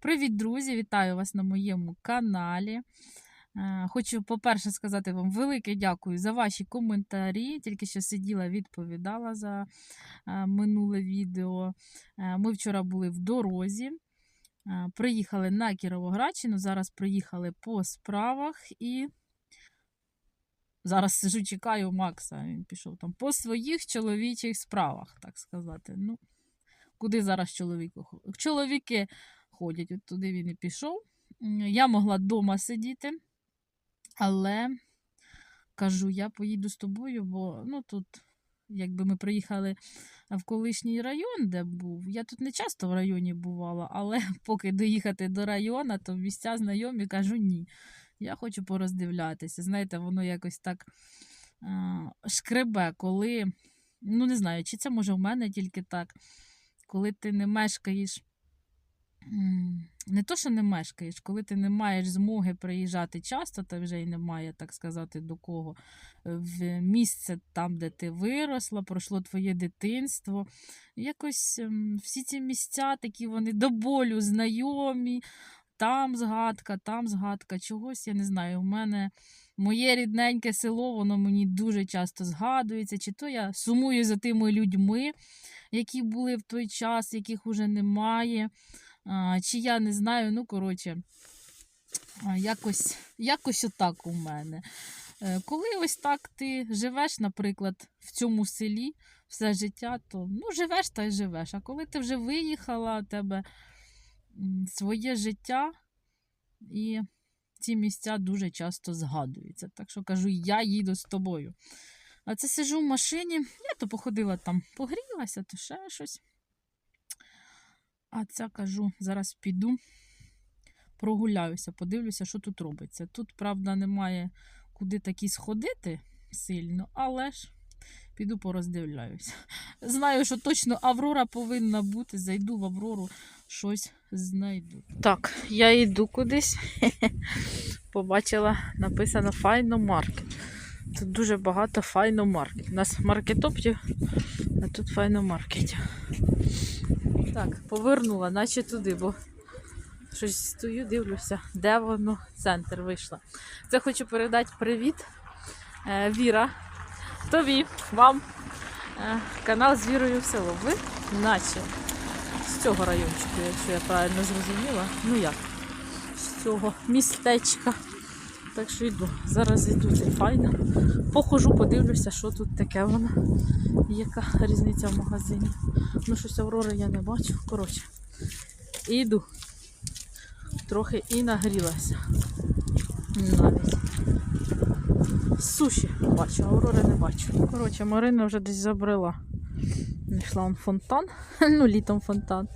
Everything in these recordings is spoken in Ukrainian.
Привіт, друзі! Вітаю вас на моєму каналі. Е, Хочу, по-перше, сказати вам велике дякую за ваші коментарі. Тільки що сиділа, відповідала за е, минуле відео. Е, Ми вчора були в дорозі. Приїхали на Кіровоградщину, зараз приїхали по справах і зараз сижу, чекаю Макса. Він пішов там по своїх чоловічих справах, так сказати. Ну, куди зараз чоловіку? Чоловіки ходять, от туди він і пішов. Я могла вдома сидіти, але кажу, я поїду з тобою, бо ну, тут, якби ми приїхали в колишній район, де був. Я тут не часто в районі бувала, але поки доїхати до району, то місця знайомі кажу ні. Я хочу пороздивлятися. Знаєте, воно якось так а, шкребе, коли, ну не знаю, чи це може в мене тільки так, коли ти не мешкаєш. Не то, що не мешкаєш, коли ти не маєш змоги приїжджати часто, та вже й немає, так сказати, до кого в місце там, де ти виросла, пройшло твоє дитинство. Якось ем, всі ці місця такі вони до болю знайомі. Там згадка, там згадка, чогось, я не знаю. У мене моє рідненьке село, воно мені дуже часто згадується, чи то я сумую за тими людьми, які були в той час, яких уже немає. Чи я не знаю, ну, коротше, якось, якось отак у мене. Е, Коли ось так ти живеш, наприклад, в цьому селі все життя, то ну, живеш та й живеш. А коли ти вже виїхала, у тебе своє життя, і ці місця дуже часто згадуються. Так що кажу, я їду з тобою. А це сижу в машині, я то походила там, погрілася, то ще щось. А ця кажу, зараз піду, прогуляюся, подивлюся, що тут робиться. Тут, правда, немає куди такі сходити сильно, але ж піду пороздивляюся. Знаю, що точно Аврора повинна бути. Зайду в Аврору, щось знайду. Так, я йду кудись. Побачила, написано Файно Маркет. Тут дуже багато файно маркет. У нас маркетоптів, а тут файно маркетів. Так, повернула, наче туди, бо щось стою, дивлюся, де воно центр вийшла. Це хочу передати привіт. Е, Віра. Тобі, вам. Е, канал з Вірою в село. Ви наче з цього райончику, якщо я правильно зрозуміла. Ну як? З цього містечка. Так що йду. Зараз йду, це файно. Похожу, подивлюся, що тут таке воно. Яка різниця в магазині. Ну, щось Аврори я не бачу. Коротше, іду. Трохи і нагрілася. Навіть. Суші бачу, Аврори не бачу. Коротше, Марина вже десь забрела. Знайшла он фонтан. Ну, літом фонтан.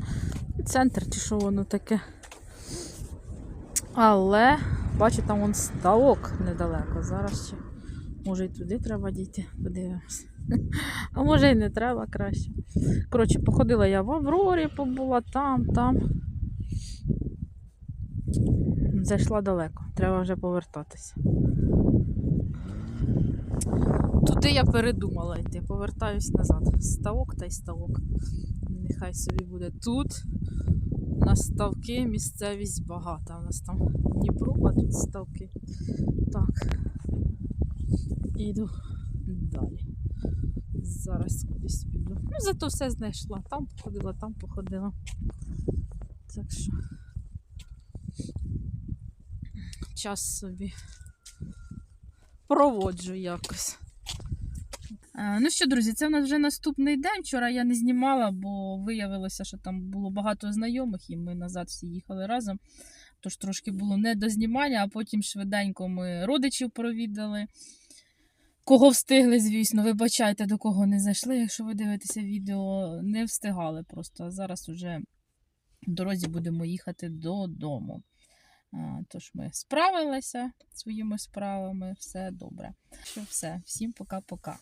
Центр, чи що воно таке. Але бачу, там вон ставок недалеко. Зараз ще. Може і туди треба дійти, подивимось. А може і не треба краще. Коротше, походила я в Аврорі, побула там, там. Зайшла далеко, треба вже повертатися. Туди я передумала йти, повертаюсь назад. Ставок та й ставок. Нехай собі буде тут. У нас ставки, місцевість багата. У нас там Дніпро, тут ставки. Так. Іду далі. Зараз кудись піду. Ну, зато все знайшла. Там походила, там походила. Так що час собі проводжу якось. Е, Ну що, друзі, це в нас вже наступний день. Вчора я не знімала, бо виявилося, що там було багато знайомих, і ми назад всі їхали разом. Тож трошки було не до знімання, а потім швиденько ми родичів провідали. Кого встигли, звісно, вибачайте, до кого не зайшли. Якщо ви дивитеся відео, не встигали просто. А зараз уже в дорозі будемо їхати додому. Тож ми справилися своїми справами, все добре. Що все, всім пока-пока.